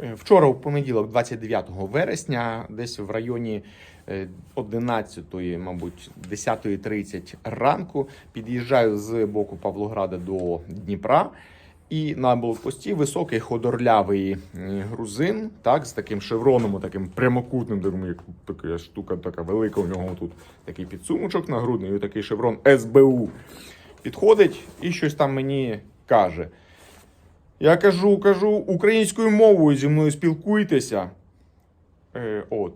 Е, Вчора, в понеділок, 29 вересня, десь в районі 11, мабуть, 10.30 ранку під'їжджаю з боку Павлограда до Дніпра. І на блокпості високий ходорлявий е, грузин, так, з таким шевроном, таким прямокутним, таким, як така штука така велика. У нього тут такий підсумочок нагрудний, і такий шеврон СБУ. Підходить і щось там мені каже. Я кажу, кажу, українською мовою зі мною спілкуйтеся. Е, от.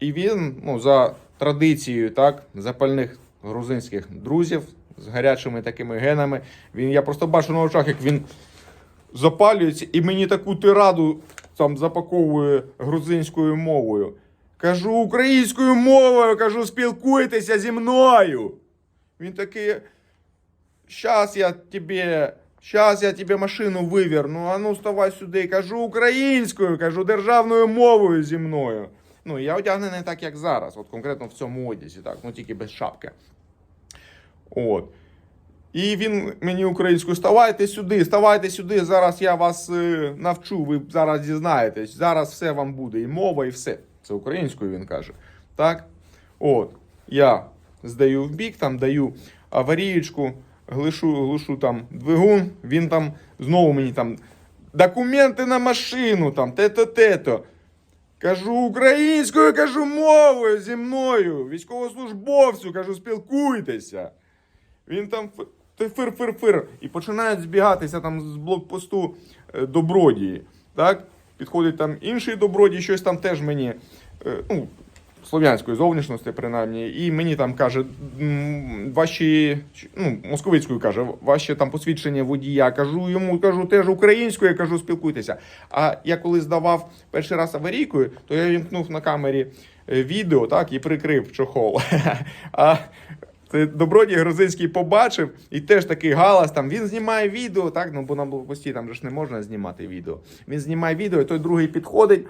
І він, ну, за традицією, так, запальних грузинських друзів з гарячими такими генами. Він, я просто бачу на очах, як він запалюється і мені таку тираду там запаковує грузинською мовою. Кажу українською мовою, кажу, спілкуйтеся зі мною. Він такий. Щас я тебе, щас я тебе машину виверну, а ну вставай сюди. Кажу українською, кажу державною мовою зі мною. Ну, я одягнений так, як зараз, от конкретно в цьому одязі, так, ну тільки без шапки. От. І він мені українською ставайте сюди, ставайте сюди. Зараз я вас е, навчу, ви зараз дізнаєтесь. Зараз все вам буде, і мова, і все. Це українською він каже. Так? От. Я здаю в бік, там даю аварієчку, глишу, глушу там двигун, він там знову мені там документи на машину, там, те-то, те-то. Кажу українською, кажу мовою зі мною, військовослужбовцю, кажу, спілкуйтеся. Він там фир-фир-фир. І починають збігатися там з блокпосту е, добродії. Так? Підходить там інший добродій, щось там теж мені, е, ну, слов'янської зовнішності, принаймні, і мені там каже, ваші, ну, московицькою каже, ваші там посвідчення водія. Кажу йому, кажу, теж українською, кажу, спілкуйтеся. А я коли здавав перший раз аварійкою, то я вімкнув на камері е, відео, так, і прикрив чохол. добродій грузинський побачив, і теж такий галас. Там він знімає відео, так ну бо на блокпості там же ж не можна знімати відео. Він знімає відео, і той другий підходить.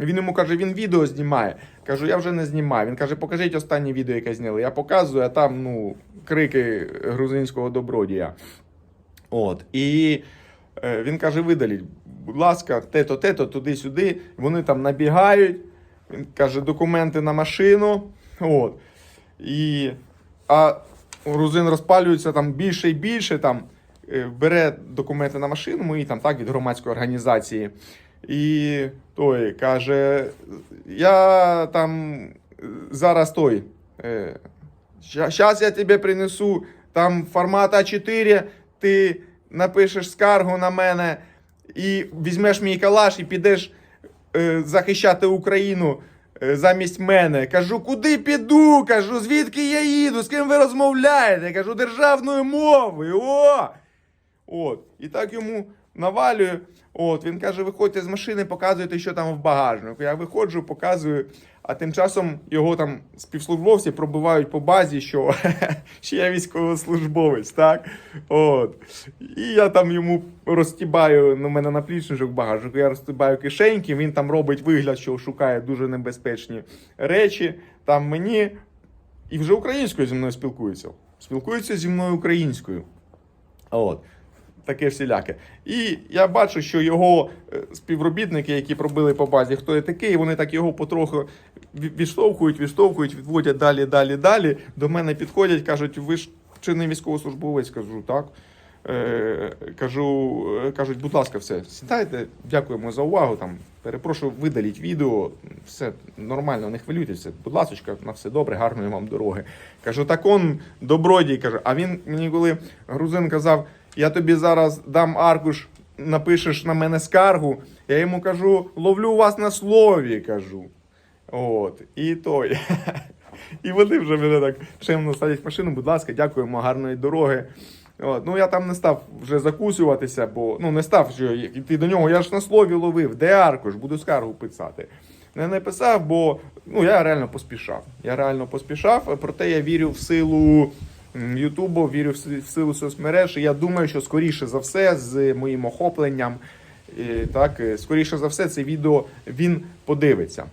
Він йому каже, він відео знімає. Кажу, я вже не знімаю. Він каже, покажіть останнє відео, яке зняли. Я показую, а там ну крики грузинського добродія. От і е, він каже: видаліть, будь ласка, те-то, те-то, туди-сюди. Вони там набігають. Він каже, документи на машину. От. І, а грузин розпалюється там більше і більше. Там, е, бере документи на машину мої там так від громадської організації. І той каже: Я там е, зараз той. Е, Зараз я тебе принесу там формат А4, ти напишеш скаргу на мене і візьмеш мій калаш і підеш е, захищати Україну е, замість мене. Кажу, куди піду? Кажу, звідки я їду? З ким ви розмовляєте? Кажу, державною мовою. О! От. І так йому навалюю. От, він каже: виходьте з машини, показуйте, що там в багажнику. Я виходжу, показую, а тим часом його там співслужбовці пробивають по базі, що, що я військовослужбовець, так? От. І я там йому розтібаю, ну, мене наплічничок в багажнику, я розтібаю кишеньки, він там робить вигляд, що шукає дуже небезпечні речі. Там мені. І вже українською зі мною спілкується. Спілкується зі мною українською. От. Таке всіляке. І я бачу, що його е, співробітники, які пробили по базі, хто є такий, вони так його потроху ві- відштовхують, відштовхують, відводять далі, далі, далі. До мене підходять, кажуть, ви ж чи не військовослужбовець? Кажу, так. Е, кажу, е, кажуть, будь ласка, все, сідайте, дякуємо за увагу. Там, перепрошую, видаліть відео, все нормально, не хвилюйтеся. Будь ласка, на все добре, гарної вам дороги. Кажу, так он добродій. каже. А він мені, коли грузин казав, я тобі зараз дам аркуш, напишеш на мене скаргу. Я йому кажу, ловлю вас на слові, кажу. От, і той. І вони вже мене так шемно садять в машину, будь ласка, дякуємо, гарної дороги. От, ну я там не став вже закусуватися, бо ну не став що йти до нього. Я ж на слові ловив, де аркуш, буду скаргу писати. Не написав, бо ну я реально поспішав. Я реально поспішав, проте я вірю в силу Ютубу, вірю в силу соцмереж. Я думаю, що скоріше за все, з моїм охопленням, е, так, е, скоріше за все, це відео він подивиться.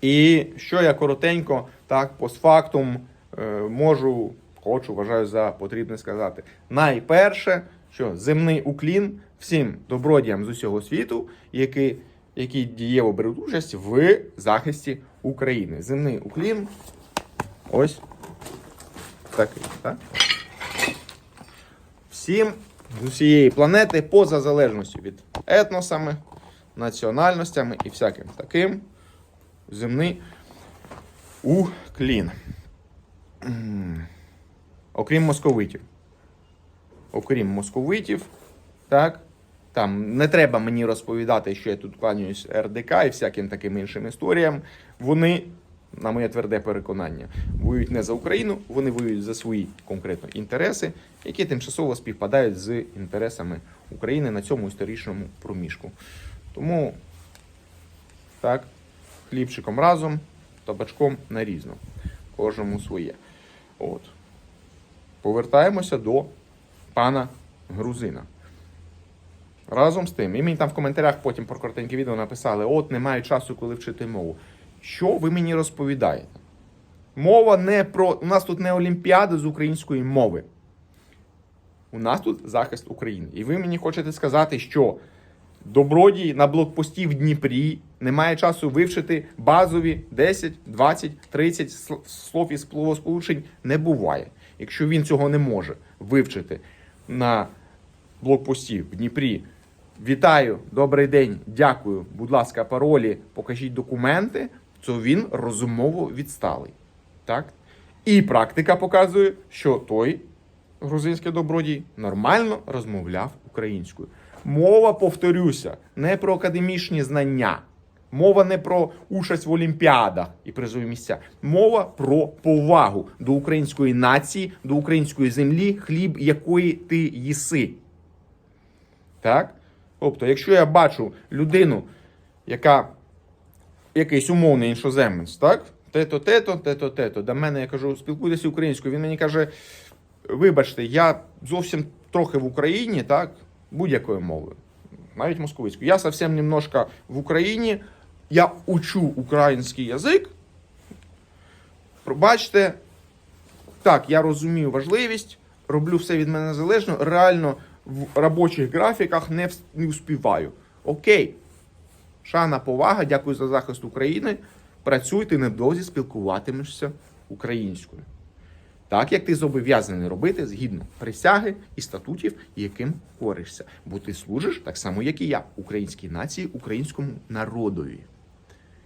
І що я коротенько, так, постфактум е, можу, хочу, вважаю за потрібне сказати. Найперше, що земний уклін всім добродіям з усього світу, які які дієво беруть участь в захисті України. Земний уклін. Ось такий. Так? Всім з усієї планети, поза залежністю від етносами, національностями і всяким таким. Земний уклін. Окрім московитів. Окрім московитів, так. Там не треба мені розповідати, що я тут кланяюсь РДК і всяким таким іншим історіям. Вони, на моє тверде переконання, воюють не за Україну, вони воюють за свої конкретно інтереси, які тимчасово співпадають з інтересами України на цьому історичному проміжку. Тому так, хлібчиком разом, табачком нарізно. Кожному своє. От. Повертаємося до пана Грузина. Разом з тим, і мені там в коментарях потім про коротеньке відео написали: от немає часу, коли вчити мову. Що ви мені розповідаєте? Мова не про. У нас тут не Олімпіада з української мови. У нас тут захист України. І ви мені хочете сказати, що добродій на блокпості в Дніпрі не має часу вивчити базові 10, 20, 30 слов із словосполучень не буває. Якщо він цього не може вивчити на блокпості в Дніпрі. Вітаю, добрий день, дякую. Будь ласка, паролі, покажіть документи, то він розумово відсталий. Так? І практика показує, що той грузинський добродій нормально розмовляв українською. Мова, повторюся, не про академічні знання. Мова не про участь в олімпіадах і призові місця. Мова про повагу до української нації, до української землі, хліб якої ти їси. Так? Тобто, якщо я бачу людину, яка якийсь умовний іншоземець, так? Тето, тето, тето, тето. До мене я кажу, спілкуйтеся українською. Він мені каже: вибачте, я зовсім трохи в Україні, так, будь-якою мовою, навіть московицькою. Я зовсім немножко в Україні, я учу український язик. Пробачте, так, я розумію важливість, роблю все від мене залежно, реально в робочих графіках не, не успіваю. Окей. Шана, повага, дякую за захист України. Працюй, ти невдовзі спілкуватимешся українською. Так як ти зобов'язаний робити згідно присяги і статутів, яким коришся. Бо ти служиш так само, як і я, українській нації, українському народові.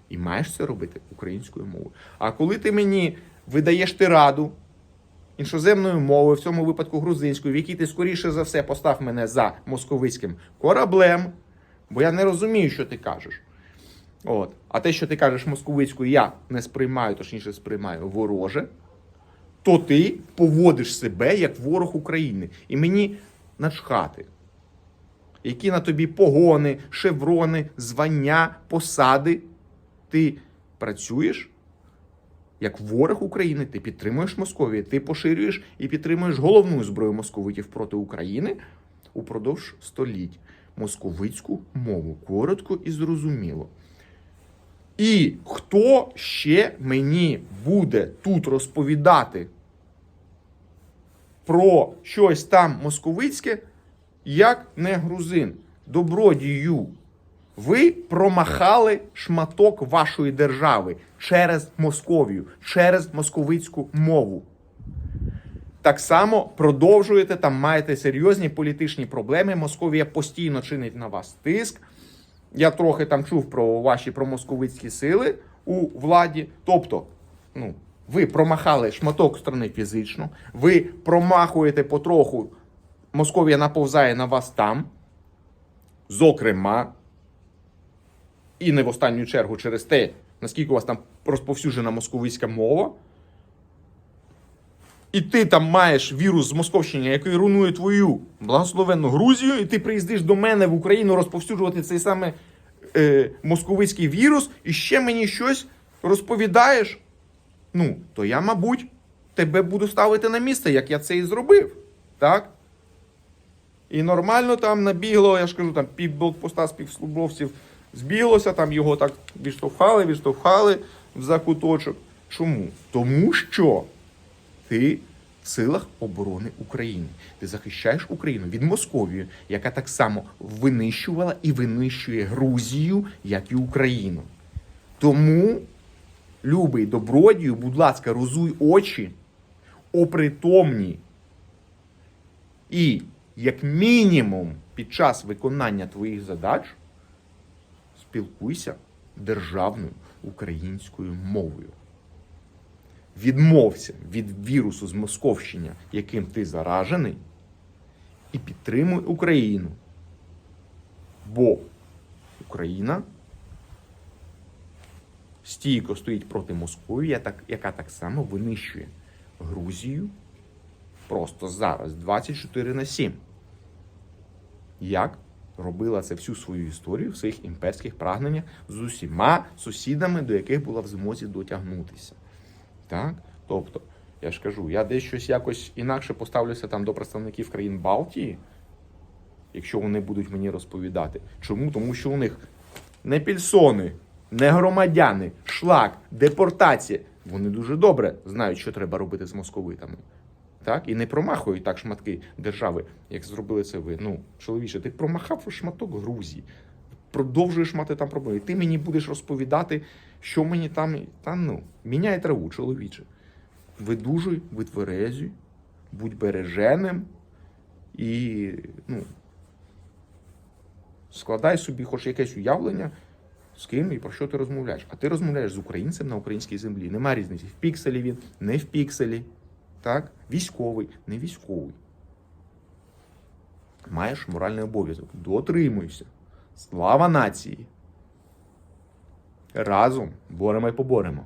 І маєш це робити українською мовою. А коли ти мені видаєш тираду іншоземною мовою, в цьому випадку грузинською, в якій ти скоріше за все постав мене за московицьким кораблем, бо я не розумію, що ти кажеш. От. А те, що ти кажеш московицькою, я не сприймаю, точніше сприймаю вороже, то ти поводиш себе як ворог України. І мені начхати. Які на тобі погони, шеврони, звання, посади. Ти працюєш як ворог України, ти підтримуєш Московію, ти поширюєш і підтримуєш головну зброю московитів проти України упродовж століть московицьку мову. Коротко і зрозуміло. І хто ще мені буде тут розповідати про щось там московицьке, як не грузин? Добродію. Ви промахали шматок вашої держави через Московію, через московицьку мову. Так само продовжуєте там, маєте серйозні політичні проблеми. Московія постійно чинить на вас тиск. Я трохи там чув про ваші промосковицькі сили у владі. Тобто, ну, ви промахали шматок страни фізично, ви промахуєте потроху, Московія наповзає на вас там. Зокрема, і не в останню чергу через те, наскільки у вас там розповсюджена московицька мова. І ти там маєш вірус з Московщини, який руйнує твою благословенну Грузію, і ти приїздиш до мене в Україну розповсюджувати цей саме е, московицький вірус, і ще мені щось розповідаєш. Ну, то я, мабуть, тебе буду ставити на місце, як я це і зробив. Так? І нормально там набігло, я ж кажу, там пів блокпоста співслужбовців збіглося, там його так відштовхали, відштовхали в закуточок. Чому? Тому що ти в силах оборони України. Ти захищаєш Україну від Московії, яка так само винищувала і винищує Грузію, як і Україну. Тому, любий добродію, будь ласка, розуй очі, опритомні. І, як мінімум, під час виконання твоїх задач спілкуйся державною українською мовою. Відмовся від вірусу з Московщення, яким ти заражений, і підтримуй Україну. Бо Україна стійко стоїть проти Москви, яка так само винищує Грузію просто зараз, 24 на 7. Як робила це всю свою історію в своїх імперських прагненнях з усіма сусідами, до яких була в змозі дотягнутися. Так? Тобто, я ж кажу, я десь щось якось інакше поставлюся там до представників країн Балтії, якщо вони будуть мені розповідати. Чому? Тому що у них не пільсони, не громадяни, шлак, депортація. Вони дуже добре знають, що треба робити з московитами. Так? І не промахують так шматки держави, як зробили це ви. Ну, чоловіче, ти промахав шматок Грузії, продовжуєш мати там проблеми. Ти мені будеш розповідати, що мені там. Та ну, міняй траву, чоловіче. Видужуй, витверезюй, будь береженим і ну, складай собі хоч якесь уявлення, з ким і про що ти розмовляєш. А ти розмовляєш з українцем на українській землі. Нема різниці, в пікселі він, не в пікселі. Так? Військовий, не військовий. Маєш моральний обов'язок. Дотримуйся. Слава нації. Разом боремо і поборемо.